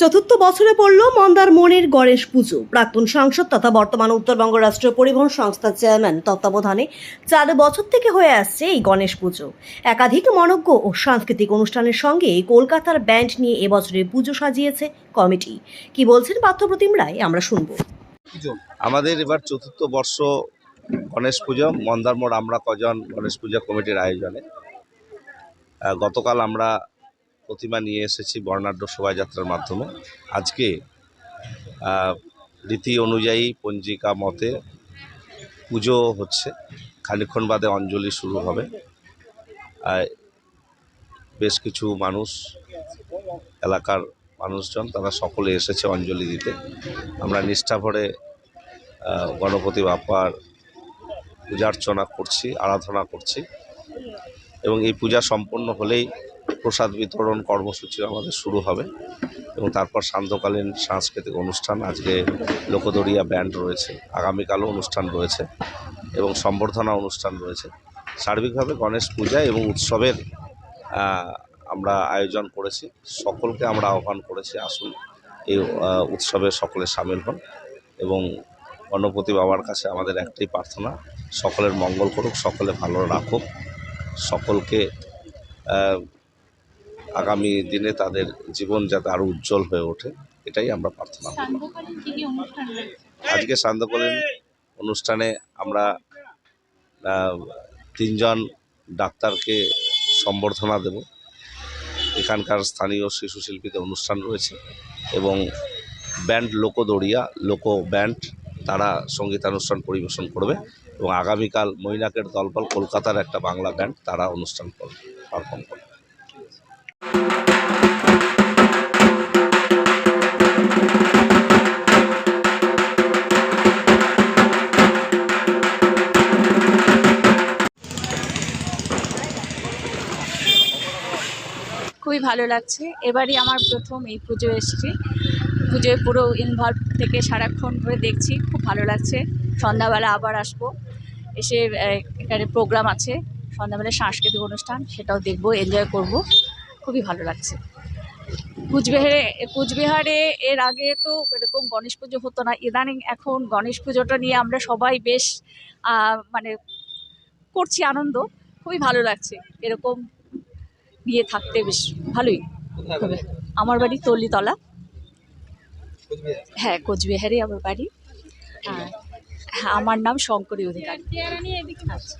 চতুর্থ বছরে পড়ল মন্দার মনের গণেশ পুজো। প্রাক্তন সাংসদ তথা বর্তমান উত্তরবঙ্গ রাষ্ট্রীয় পরিবহন সংস্থার চেয়ারম্যান তত্ত্বাবধানে চার বছর থেকে হয়ে আসছে এই গণেশ পুজো। একাধিক মনজ্ঞ ও সাংস্কৃতিক অনুষ্ঠানের সঙ্গে কলকাতার ব্যান্ড নিয়ে এবছরের পুজো সাজিয়েছে কমিটি। কি বলছেন পার্থপ্রতিম রায়? আমরা শুনব। আমাদের এবার চতুর্থ বর্ষ গণেশ পুজো। মন্দারমোড় আমরা কজন গণেশ পূজা কমিটির আয়োজনে। গতকাল আমরা প্রতিমা নিয়ে এসেছি বর্ণাঢ্য শোভাযাত্রার মাধ্যমে। আজকে রীতি অনুযায়ী পঞ্জিকা মতে পুজো হচ্ছে। খানিক্ষণ বাদে অঞ্জলি শুরু হবে। বেশ কিছু মানুষ, এলাকার মানুষজন, তারা সকলে এসেছে অঞ্জলি দিতে। আমরা নিষ্ঠা ভরে গণপতি বাপ্পার পূজার্চনা করছি, আরাধনা করছি। এবং এই পূজা সম্পন্ন হলেই প্রসাদ বিতরণ কর্মসূচি আমাদের শুরু হবে এবং তারপর সান্ধ্যকালীন সাংস্কৃতিক অনুষ্ঠান, আজকে লোকদরিয়া ব্যান্ড রয়েছে, আগামীকালও অনুষ্ঠান রয়েছে এবং সম্বর্ধনা অনুষ্ঠান রয়েছে। সার্বিকভাবে গণেশ পূজা এবং উৎসবের আমরা আয়োজন করেছি। সকলকে আমরা আহ্বান করেছি, আসুন এই উৎসবে সকলে সামিল হন এবং গণপতি বাবার কাছে আমাদের একটাই প্রার্থনা, সকলের মঙ্গল করুক, সকলে ভালো রাখুক, সকলকে আগামী দিনে তাদের জীবন যাতে আরও উজ্জ্বল হয়ে ওঠে এটাই আমরা প্রার্থনা আজকে সান্ধ্যকালীন অনুষ্ঠানে আমরা তিনজন ডাক্তারকে সম্বর্ধনা দেব। এখানকার স্থানীয় শিশু শিল্পীদের অনুষ্ঠান রয়েছে এবং ব্যান্ড লোকদড়িয়া লোকো ব্যান্ড তারা সঙ্গীতানুষ্ঠান পরিবেশন করবে এবং আগামীকাল মৈনাকের দলবল কলকাতার একটা বাংলা ব্যান্ড তারা অনুষ্ঠান করবে পারফর্ম করবে। খুবই ভালো লাগছে। এবারই আমার প্রথম এই পুজো এসেছি। পুজোয় পুরো ইনভলভ থেকে সারাক্ষণ ধরে দেখছি, খুব ভালো লাগছে। সন্ধ্যাবেলা আবার আসব। এসে এখানে প্রোগ্রাম আছে। সন্ধ্যাবেলা সাংস্কৃতিক অনুষ্ঠান, সেটাও দেখব এনজয় করব। খুবই ভালো লাগছে। কুচবিহারে কুচবিহারে এর আগে তো এরকম গণেশ পুজো হতো না। ইদানিং এখন গণেশ পুজোটা নিয়ে আমরা সবাই বেশ মানে করছি আনন্দ। খুবই ভালো লাগছে। এরকম নিয়ে থাকতে বেশ ভালোই হবে আমার বাড়ি তল্লিতলা হ্যাঁ কোচবিহারে আমার বাড়ি হ্যাঁ হ্যাঁ আমার নাম শঙ্করী অধিকারী আচ্ছা